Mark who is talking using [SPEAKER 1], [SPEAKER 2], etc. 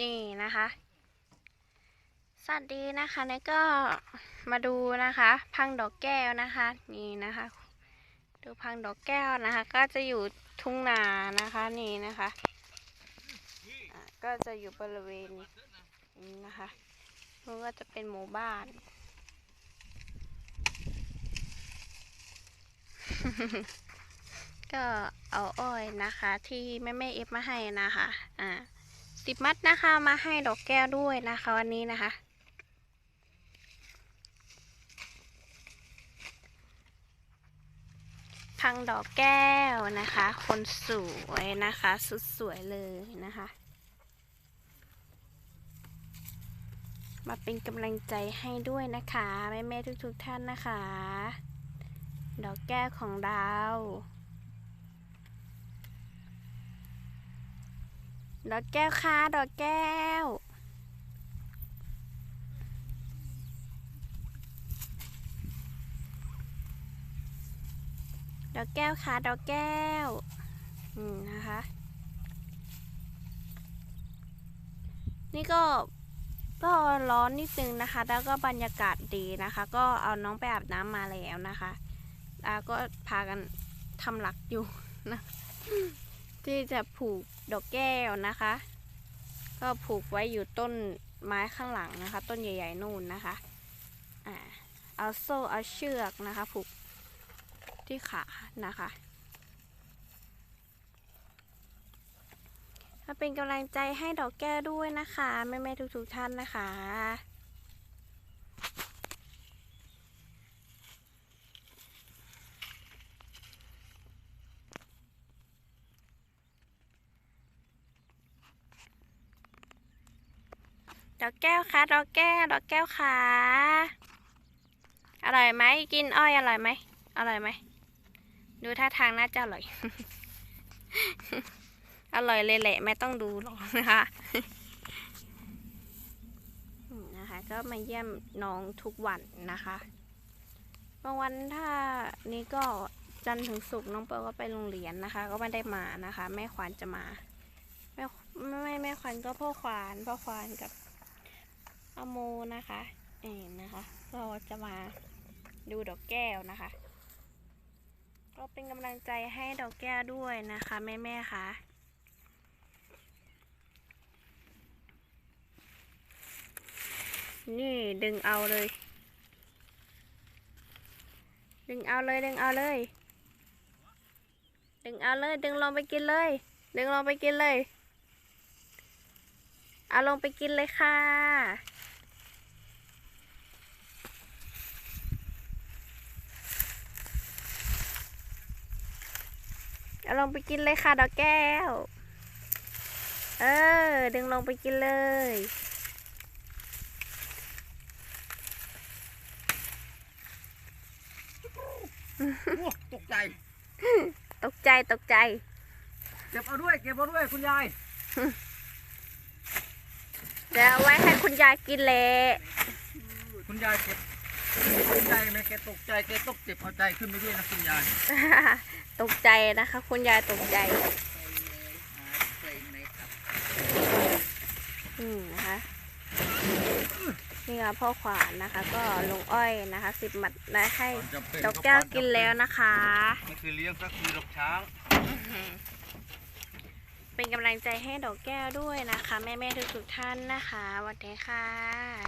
[SPEAKER 1] นี่นะคะ สวัสดีนะคะนี่ก็มาดูนะคะ พังดอกแก้วนะคะ นี่นะคะ ดูพังดอกแก้วนะคะ ก็จะอยู่ทุ่งนานะคะนี่นะคะก็จะอยู่บริเวณนี้นะคะมันก็จะเป็นหมู่บ้าน ก็เอาอ้อยนะคะ ที่แม่แม่เอฟมาให้นะคะ อ่า สิบมัดนะคะ มาให้ดอกแก้วด้วยนะคะวันนี้นะคะ พังดอกแก้วนะคะ คนสวยนะคะ สุดสวยเลยนะคะ มาเป็นกำลังใจให้ด้วยนะคะแม่แม่ๆทุกๆท่านนะคะ ดอกแก้วของเรา ดอกแก้วค่ะดอกแก้ว ดอกแก้วค่ะดอกแก้ว อืมนะคะ นี่ก็ก็ร้อนนิดนึงนะคะ แล้วก็บรรยากาศดีนะคะ ก็เอาน้องไปอาบน้ำมาแล้วนะคะแล้วก็พากันทำหลักอยู่นะ ที่จะผูกดอกแก้วนะคะ ก็ผูกไว้อยู่ต้นไม้ข้างหลังนะคะ ต้นใหญ่ๆนู่นนะคะอ่าเอาโซ่เอาเชือกนะคะผูกที่ขานะคะ มาเป็นกำลังใจให้ดอกแก้วด้วยนะคะ แม่ๆทุกๆท่านนะคะ ดอกแก้วค่ะดอกแก้ว ดอกแก้วค่ะอร่อยไหมกินอ้อยอร่อยไหมอร่อยไหมดูท่าทางน่าจะอร่อย อร่อยเลยแหละไม่ต้องดูหรอกนะคะนะคะ ก็มาเยี่ยมน้องทุกวันนะคะบางวันถ้านี้ก็จันทร์ถึงศุกร์น้องเปิลก็ไปโรงเรียนนะคะ ก็ไม่ได้มานะคะ แม่ขวัญจะมาแม่ไม่แม่ขวัญก็พ่อขวานพ่อขวานกับ โมนะคะเองนะคะก็จะมาดูดอกแก้วนะคะ ก็เป็นกำลังใจให้ดอกแก้วด้วยนะคะแม่แม่ๆค่ะนี่ดึงเอาเลย ดึงเอาเลยดึงเอาเลย ดึงเอาเลย ดึงลงไปกินเลย ดึงลงไปกินเลย เอาลงไปกินเลยค่ะ เอาลงไปกินเลยค่ะดอกแก้ว เออ ดึงลงไปกินเลย
[SPEAKER 2] โอ้ตกใจ
[SPEAKER 1] ตกใจตกใจ
[SPEAKER 2] เก็บเอาด้วย เก็บเอาด้วยคุณยาย
[SPEAKER 1] เดี๋ยวเอาไว้ให้คุณยายกินแหละ
[SPEAKER 2] คุณยายเก็บ คุณยายไหมแกตกใจแกตกเจ็บเอาใจขึ้นไปด้วยนะคุณยาย
[SPEAKER 1] ตกใจนะคะ คุณยายตกใจอืมนะคะนี่ค่ะพ่อขวานนะคะ ก็ลงอ้อยนะคะสิบหมัดได้ให้ดอกแก้วกินแล้วนะคะ
[SPEAKER 2] นี่คือเลี้ยงก็คือดอกช้าง
[SPEAKER 1] เป็นกำลังใจให้ดอกแก้วด้วยนะคะ แม่ๆทุกๆท่านนะคะสวัสดีค่ะ